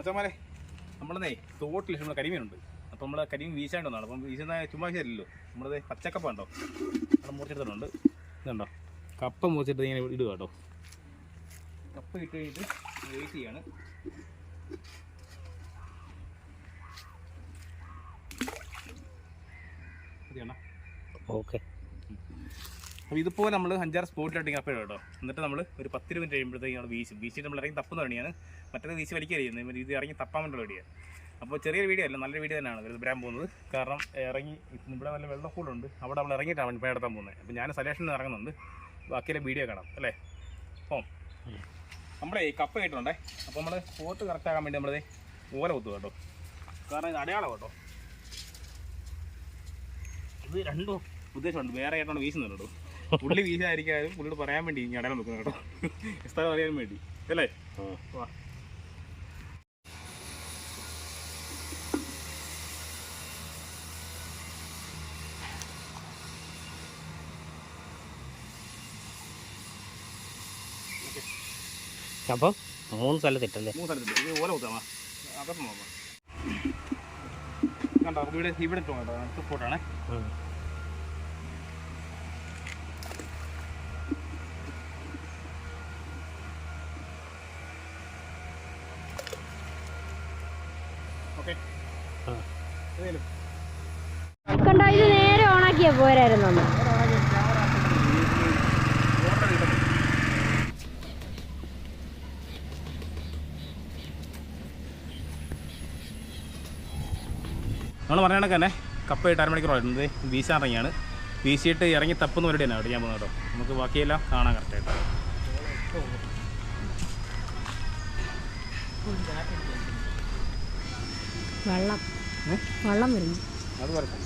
മച്ചന്മാരെ നമ്മളെ തോട്ടിൽ നമ്മൾ കരിമീനുണ്ട്. അപ്പം നമ്മൾ കരിമീൻ വീശാണ്ട് വന്നാണ് അപ്പം വീശുന്ന ചുമ്മാ ശരിയല്ലോ നമ്മളത് പച്ചക്കപ്പ ഉണ്ടോ അവിടെ മുറിച്ചെടുത്തിട്ടുണ്ട്. ഇതുണ്ടോ? കപ്പ മുറിച്ചിട്ട് ഇങ്ങനെ ഇടുക കേട്ടോ. കപ്പ ഇട്ട് കഴിഞ്ഞിട്ട് വെയിറ്റ് ചെയ്യാണ്. ഓക്കെ. അപ്പോൾ ഇതുപോലെ നമ്മൾ അഞ്ചാറ് സ്പോട്ടിലായിട്ട് ഇങ്ങനെ ഇടും കേട്ടോ. എന്നിട്ട് നമ്മൾ ഒരു പത്ത് മിനിറ്റ് കഴിയുമ്പോഴത്തേക്ക് നമ്മൾ വീശും. വീശിയിട്ട് നമ്മൾ ഇറങ്ങി തപ്പുന്ന പണിയാണ്. മറ്റേത് വീശി വലിക്കുക ചെയ്യുന്നത്? ഇത് ഇറങ്ങി തപ്പാൻ വേണ്ടിയുള്ള റെഡിയാണ് അപ്പോൾ ചെറിയൊരു വീഡിയോ അല്ല നല്ലൊരു വീഡിയോ തന്നെയാണ് വരാൻ പോകുന്നത്. കാരണം ഇറങ്ങി ഇവിടെ നല്ല വെള്ളക്കൂടുണ്ട് അവിടെ നമ്മൾ ഇറങ്ങിയിട്ടാണ് ഇപ്പോൾ നടത്താൻ പോകുന്നത്. അപ്പോൾ ഞാൻ സലേഷനിൽ ഇറങ്ങുന്നുണ്ട്. ബാക്കിയുള്ള വീഡിയോ കാണാം അല്ലേ? ഓ നമ്മുടെ ഈ കപ്പ കിട്ടുന്നുണ്ടേ അപ്പോൾ നമ്മൾ പോത്ത് കറക്റ്റ് ആകാൻ വേണ്ടി നമ്മളത് ഓല കുത്തു കേട്ടോ. കാരണം ഇത് അടയാളം കേട്ടോ. ഇത് രണ്ടും ഉദ്ദേശമുണ്ട്. വേറെ ആയിട്ടാണ് വീശുന്നുണ്ട് കേട്ടോ. പുള്ളി വീശായിരിക്കാനും പുള്ളിയോട് പറയാൻ വേണ്ടി ഇനി അടയാൻ വെക്കുന്നത് കേട്ടോ. സ്ഥലം അറിയാൻ വേണ്ടി. അല്ലേ വാ. അപ്പം മൂന്ന് സ്ഥലത്തിട്ടല്ലേ? മൂന്ന് സ്ഥലത്തുണ്ട് ഇത് ഓല കുത്താമാ അകത്ത് നോക്കാം. കണ്ടോ ഇവിടെ ഇവിടെ ഇട്ടോ കേട്ടോ സ്പോട്ടാണേ കണ്ടോ ഇത് നേരെ ഓണാക്കിയാ പോരായിരുന്നു നമ്മൾ പറഞ്ഞ കണക്ക് തന്നെ കപ്പയിട്ട് അരമണിക്കൂറായിട്ടുണ്ട് വീശാൻ ഇറങ്ങിയാണ് വീശിയിട്ട് ഇറങ്ങി തപ്പുന്ന ഒരു തന്നെ അവിടെ ഞാൻ പോകുന്നത് കേട്ടോ. നമുക്ക് ബാക്കിയെല്ലാം കാണാൻ കറക്റ്റായിട്ട് വെള്ളം? വെള്ളം വരുന്നു. അത് പറയട്ടെ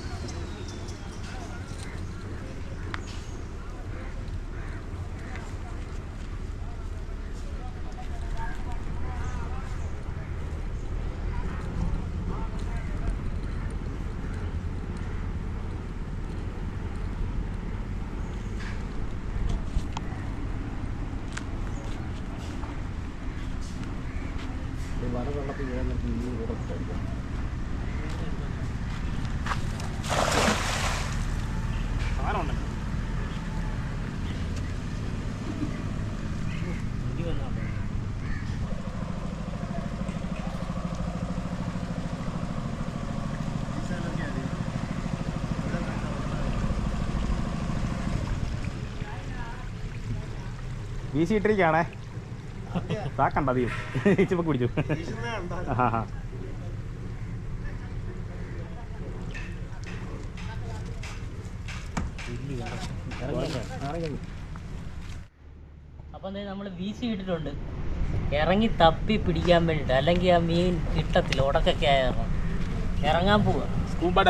സാധനമുണ്ട് വീശിയിട്ടിരിക്കുകയാണേ. താക്കണ്ട അധികം ഇച്ചിപ്പ കുടിച്ചു ആ ആ. അപ്പം നമ്മൾ വീശി ഇട്ടിട്ടുണ്ട്. ഇറങ്ങി തപ്പി പിടിക്കാൻ വേണ്ടിട്ട്. അല്ലെങ്കിൽ ആ മീൻ കിട്ടത്തില്ല. ഉടക്കൊക്കെ ആയിരുന്നു ഇറങ്ങാൻ പോവാ. സ്കൂബ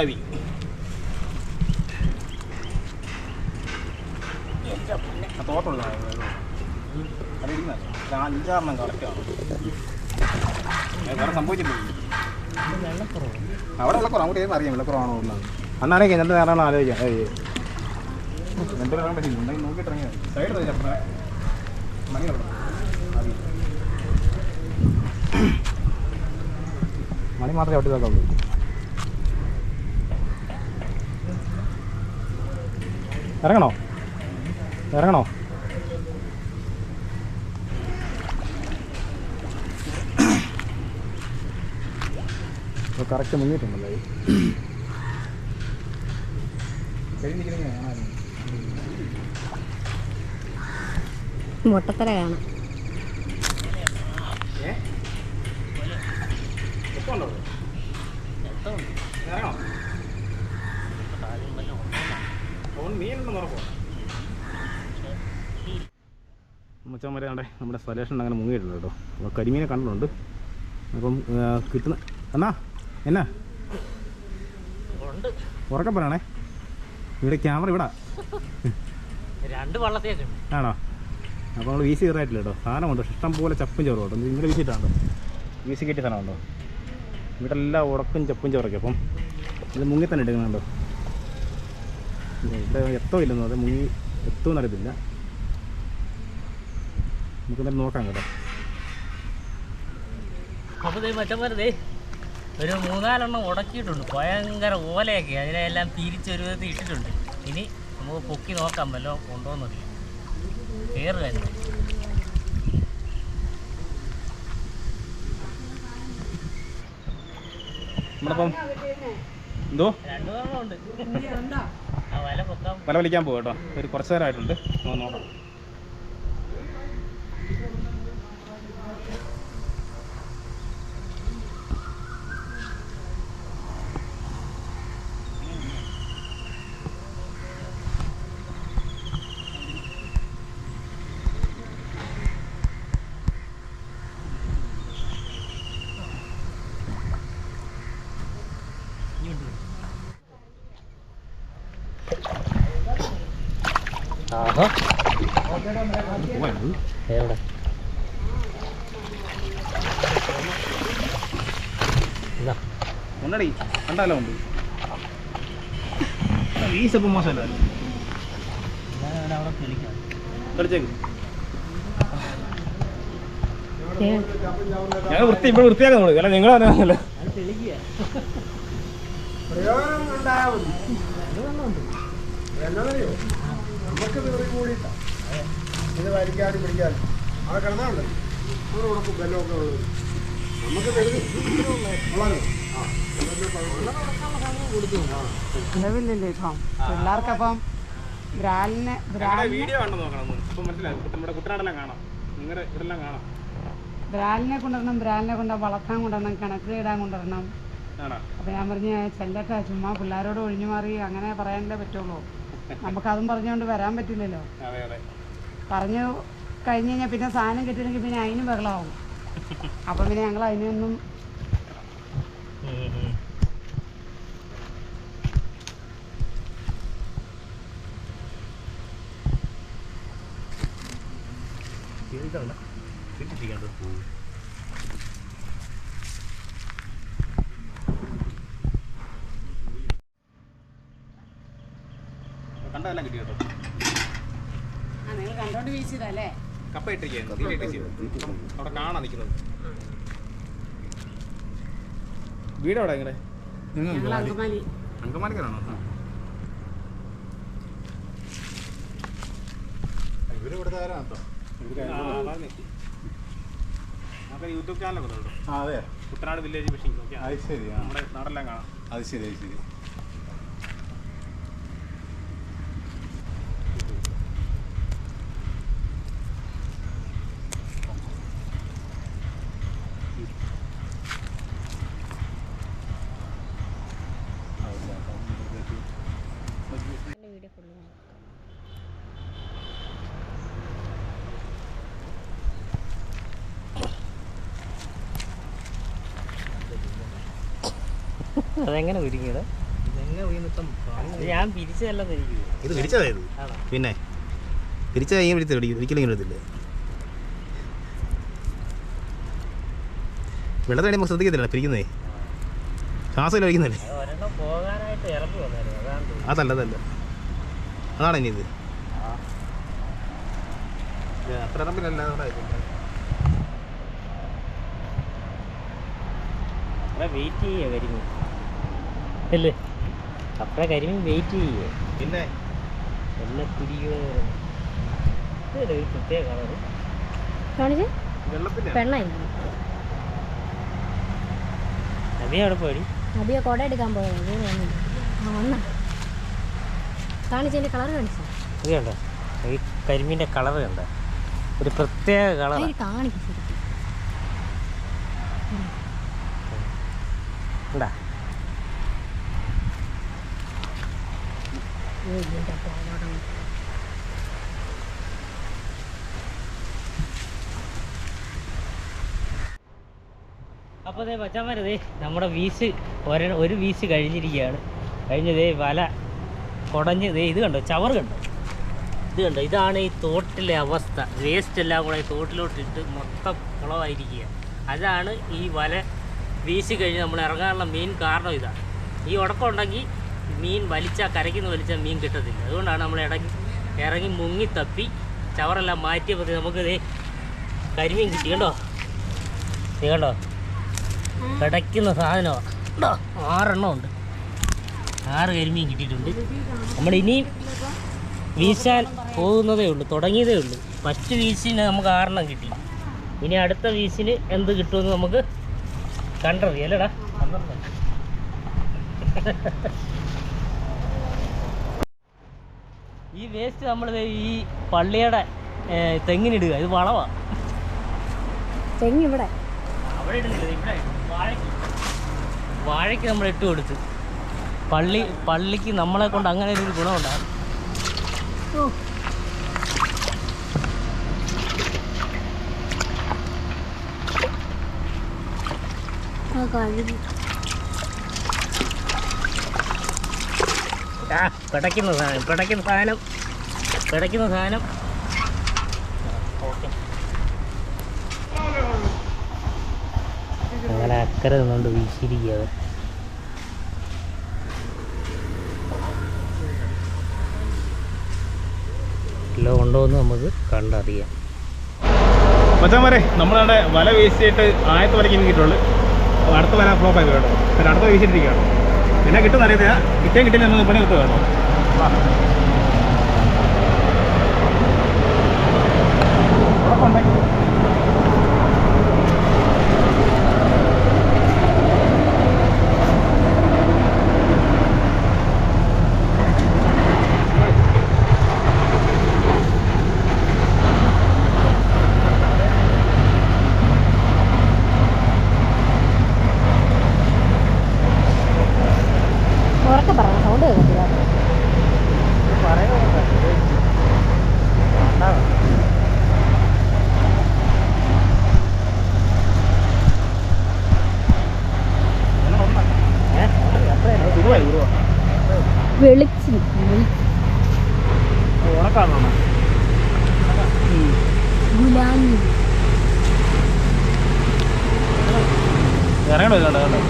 തോട്ടുള്ള വേറെ വെള്ളക്കുറവ് അവിടെ വിളക്കുറവ് അങ്ങോട്ട് ഏതെന്ന് അറിയാം വിളക്കുറവാണോ ഉള്ളത് അന്നാണെങ്കിൽ രണ്ട് നേരം ആലോചിക്കാം ഇറങ്ങാൻ നോക്കിയിട്ട് ഇറങ്ങിയത് സൈഡ് മണി മണി മാത്രമേ അവിടെ ഉള്ളൂ ഇറങ്ങണോ? ഇറങ്ങണോ? കറക്റ്റ് മുങ്ങിയിട്ടുണ്ടല്ലോ മുട്ടത്തര കാണാം മച്ചന്മാരെ ആണ്ടെ നമ്മുടെ സ്വലേഷൻ അങ്ങനെ മുങ്ങിയിട്ടുണ്ട് കേട്ടോ. അപ്പോൾ കരിമീനെ കണ്ടിട്ടുണ്ട്. അപ്പം കിട്ടുന്ന എന്നാ എന്നാ? ഉറക്കം പറയണേ. ഇവിടെ ക്യാമറ ഇവിടെ. രണ്ട് വള്ളത്തേക്ക്. ആണോ? അപ്പോൾ നമ്മൾ വീശി കയറായിട്ടില്ല കേട്ടോ. സാധനമുണ്ട്. ഇഷ്ടം പോലെ ചപ്പും ചോറും കേട്ടോ നിങ്ങൾ വീശിട്ടാണോ വീശി കയറ്റിയ സാധനമുണ്ടോ ഇവിടെ എല്ലാം ഉടക്കും ചപ്പും ചോറൊക്കെ. അപ്പം ഇത് മുങ്ങി തന്നെ എടുക്കുന്നുണ്ടോ? ഇവിടെ എത്തോ ഇല്ലെന്നോ അത് മുങ്ങി എത്തുമെന്ന് അറിയത്തില്ല. നമുക്ക് എന്തായാലും നോക്കാം കേട്ടോ. അപ്പോൾ ഒരു മൂന്നാലെണ്ണം ഉടക്കിയിട്ടുണ്ട്. ഭയങ്കര ഓലയൊക്കെ. അതിനെല്ലാം തിരിച്ചൊരു വിധത്തിൽ ഇട്ടിട്ടുണ്ട്. ഇനി നമുക്ക് പൊക്കി നോക്കാം വല്ലോ കൊണ്ടുപോകുന്നതിൽ കയറുക തന്നെ. നമ്മളിപ്പം എന്തോ? രണ്ടു തവണ ഉണ്ട്. ആ വല പൊക്കാം. വല വലിക്കാൻ പോകും കേട്ടോ. ഒരു കുറച്ച് നേരമായിട്ടുണ്ട്. നോക്കാം എവിടെ? കണ്ടാലോ ഉണ്ട്. വീസപ്പം മോശമല്ല. ഞങ്ങൾ വൃത്തി ഇവിടെ വൃത്തിയാക്കാൻ നമ്മൾ അല്ല നിങ്ങൾ തന്നെ അത് കൂടിയിട്ടാണ് ഇത് വലിക്കാനും പിടിക്കാനും. അവിടെ കിടന്നാണല്ലോ അവിടെ ഉറപ്പും ബെല്ലൊക്കെ ഉള്ളത്. നമുക്ക് വളരെ നിലവിലില്ലേ ഇപ്പം. പിള്ളേർക്കപ്പം ബ്രാലിനെ ബ്രാലിനെ വീഡിയോ കണ്ടു നോക്കണം ഇപ്പം മനസ്സിലായി? നമ്മുടെ കുട്ടനാടെല്ലാം കാണാം. നിങ്ങളുടെ ഇവിടെല്ലാം കാണാം. ബ്രാലിനെ കൊണ്ടുവരണം ബ്രാലിനെ കൊണ്ട് വളർത്താൻ കൊണ്ടുവരണം കിണറ്റിലിടാൻ കൊണ്ടുവരണം. അപ്പൊ അപ്പം ഞാൻ പറഞ്ഞ ചെല്ലട്ടെ ചുമ്മാ പിള്ളേരോട് ഒഴിഞ്ഞു മാറി അങ്ങനെ പറയാനല്ലേ പറ്റുള്ളൂ. നമുക്കതും പറഞ്ഞുകൊണ്ട് വരാൻ പറ്റില്ലല്ലോ. അതെ അതെ. പറഞ്ഞു കഴിഞ്ഞ് കഴിഞ്ഞാൽ പിന്നെ സാധനം കിട്ടിയില്ലെങ്കിൽ പിന്നെ അതിനും വെള്ളമാവും അപ്പം പിന്നെ ഞങ്ങൾ അതിനൊന്നും കണ്ടതെല്ലാം കിട്ടി കേട്ടോ. നിങ്ങൾ കണ്ടോണ്ട് വീശിയതല്ലേ കപ്പ ഇട്ടിരിക്കുന്നു അവിടെ കാണാൻ നിൽക്കുന്നത്. വീട് എവിടെ എങ്ങനെ ഞങ്ങൾ അങ്കമാലി. അങ്കമാലിക്കലാണോ ഇവർ ഇവിടുത്തെ ആരാണ് യൂട്യൂബ് ചാനലൊക്കെ അതെ കുട്ടനാട് വില്ലേജ് ഫിഷിംഗ്. അത് ശരി നമ്മുടെ നാടെല്ലാം കാണാം. അത് ശരി അത് ശരി. അതെങ്ങനെ ഒരുങ്ങിയത്? ഞാൻ പിരിച്ചതല്ല തിരിക്കുന്നത് ഇത് പിരിച്ചതായത്? പിന്നെ? പിരിച്ച ഈ പിടിച്ച് ഒരിക്കലും ഇങ്ങനെ എടുത്തില്ല വെള്ളത്തിൽ ശ്രദ്ധിക്കത്തില്ല പിരിക്കുന്നേ. ശ്വാസം ഒഴിക്കുന്നില്ലേ? പോകാനായിട്ട് ഇറങ്ങി വന്നായിരുന്നു. അതല്ല അതല്ല. അതാണ് ഇനി ഇത്. അത്ര ഇറപ്പിലല്ല വെയിറ്റ് ചെയ്യുക കരിമീൻ. അല്ലേ അപ്പഴ കരിമീൻ വെയിറ്റ് ചെയ്യേ പിന്നെ ഒരു പ്രത്യേക അവിടെ പോയി അബിയെ കൊട എടുക്കാൻ പോയത് കാണിച്ചതിന്റെ കളർ കാണിച്ചോ ഈ കരിമീന്റെ കളർ കണ്ടോ ഒരു പ്രത്യേക കളർ കാണിക്കും ഉണ്ടാ അപ്പോൾ മച്ചാന്മാരെ ദേ നമ്മുടെ വീസ് ഒരെ ഒരു വീസ് കഴിഞ്ഞിരിക്കുകയാണ്. കഴിഞ്ഞതേ വല കുടഞ്ഞ് ദേ ഇത് കണ്ടോ? ചവർ കണ്ടോ? ഇത് കണ്ടോ? ഇതാണ് ഈ തോട്ടിലെ അവസ്ഥ. വേസ്റ്റ് എല്ലാം കൂടെ ഈ തോട്ടിലോട്ടിട്ട് മൊത്തം കുളമായിരിക്കുക അതാണ് ഈ വല വീശി കഴിഞ്ഞ് നമ്മൾ ഇറങ്ങാനുള്ള മെയിൻ കാരണം ഇതാണ്. ഈ ഉടക്കം ഉണ്ടെങ്കിൽ മീൻ വലിച്ചാൽ കരയ്ക്കുന്ന വലിച്ചാൽ മീൻ കിട്ടത്തില്ല. അതുകൊണ്ടാണ് നമ്മൾ ഇടങ്ങി ഇറങ്ങി മുങ്ങി തപ്പി ചവറെല്ലാം മാറ്റിയപ്പോൾ നമുക്ക് ദേ കരിമീൻ കിട്ടി. കണ്ടോ? നീ കണ്ടോ? കിടക്കുന്ന സാധനമാണ് ഇതാ, ആറെണ്ണം ഉണ്ട്. ആറ് കരിമീൻ കിട്ടിയിട്ടുണ്ട്. നമ്മൾ ഇനിയും വീശാൻ പോകുന്നതേ ഉള്ളൂ തുടങ്ങിയതേ ഉള്ളൂ. ഫസ്റ്റ് വീശിന് നമുക്ക് ആറെണ്ണം കിട്ടി. ഇനി അടുത്ത വീശിന് എന്ത് കിട്ടുമെന്ന് നമുക്ക് കണ്ടറിയാം. അല്ലേടാ വേസ്റ്റ് നമ്മൾ ഈ പള്ളിയുടെ തെങ്ങിനിടുക. ഇത് വളവാ. തെങ്ങ് ഇവിടെ അവിടെ ഇടുന്നില്ല. ഇവിടെ വാഴയ്ക്ക്. വാഴയ്ക്ക് നമ്മൾ ഇട്ട് കൊടുത്ത്. പള്ളി പള്ളിക്ക് നമ്മളെ കൊണ്ട് അങ്ങനെ ഒരു ഗുണമുണ്ടാകും പിടയ്ക്കുന്ന സാധനം പിടയ്ക്കുന്ന സാധനം. പിടയ്ക്കുന്ന സാധനം. ഓക്കെ അങ്ങനെ അക്കരെ നിന്നുകൊണ്ട് വീശിയിരിക്കുക കിലോ കൊണ്ടുവന്ന് നമുക്ക് കണ്ടറിയാം. മച്ചാമാരെ നമ്മളവിടെ വല വീശിയിട്ട് ആയത്ത് വരയ്ക്ക് കിട്ടുള്ളൂ അടുത്ത വല ഫ്ലോപ്പ് ആയി കേട്ടോ അടുത്ത വീശിട്ടിരിക്കുകയാണ് എന്നാ കിട്ടുന്ന അറിയത്തില്ല. കിട്ടിയാൽ കിട്ടില്ല നമുക്ക് പണി നിർത്തുക കേട്ടോ. വെളിച്ചി. ഗുലാങ്ങി ഇറങ്ങണോ ഇല്ലാണ്ട് കേട്ടോ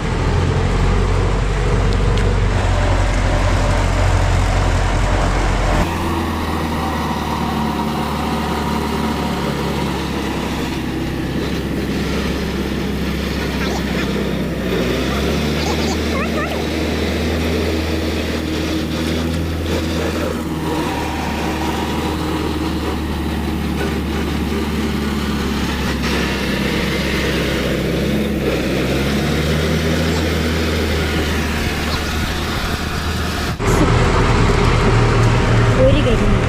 ഒരു കരിമീൻ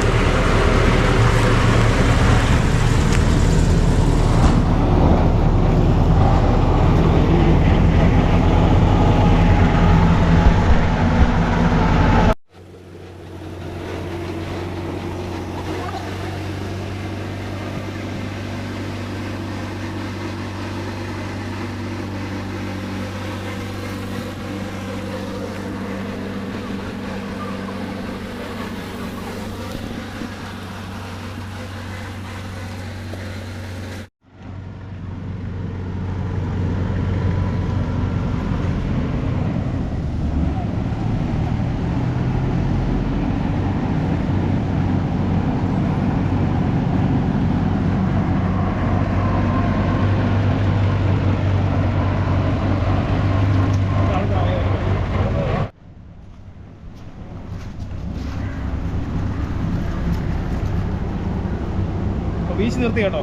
അപ്പോൾ നിർത്തി കേട്ടോ.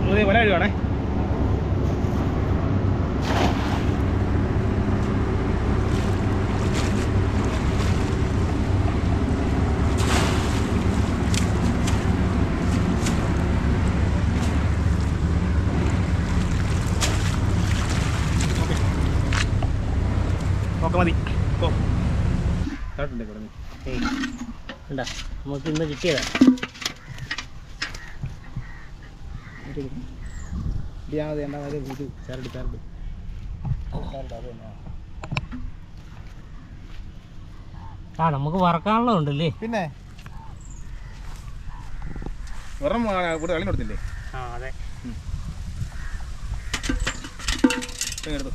നമ്മൾ വല കഴുകണേ ഓക്കെ. മതി. ഓ കേട്ടുണ്ടേ കിടന്നു ഏയ് നമുക്ക് ഇന്ന് കിട്ടിയതാ. ഇടിയാതെ ഉണ്ടാകാതെ ഇത് ചരട് ചരട് ആ നമുക്ക് വറക്കാനുള്ള ഉണ്ടല്ലേ? പിന്നെ? വെറും ഇവിടെ കളി കൊടുത്തില്ലേ? ആ അതെ. എടുത്തു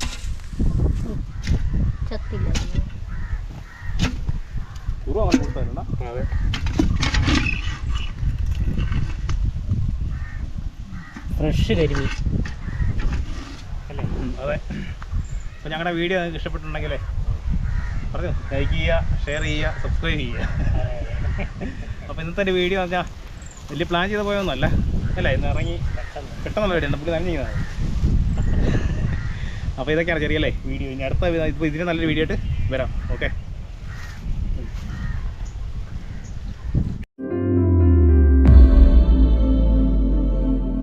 ചത്തില്ല. കുറവ് അങ്ങനെ കൊടുത്തായിരുന്നാ അതെ. ഫ്രഷ് കരിമീൻ. അല്ലേ? അതെ. അപ്പോൾ ഞങ്ങളുടെ വീഡിയോ നിങ്ങൾക്ക് ഇഷ്ടപ്പെട്ടിട്ടുണ്ടെങ്കിലേ പറഞ്ഞു? ലൈക്ക് ചെയ്യുക ഷെയർ ചെയ്യുക സബ്സ്ക്രൈബ് ചെയ്യുക. അപ്പോൾ ഇന്നത്തെ ഒരു വീഡിയോ പറഞ്ഞാൽ വലിയ പ്ലാൻ ചെയ്ത് പോയൊന്നുമല്ല. അല്ല? ഇന്ന് ഇറങ്ങി പെട്ടെന്നുള്ള വീഡിയോ നമുക്ക് നന്ദി ചെയ്യുന്നത്. അപ്പോൾ ഇതൊക്കെയാണ് ചെറിയല്ലേ വീഡിയോ. ഇനി അടുത്ത ഇപ്പോൾ ഇതിന് നല്ലൊരു വീഡിയോ ആയിട്ട് വരാം. ഓക്കെ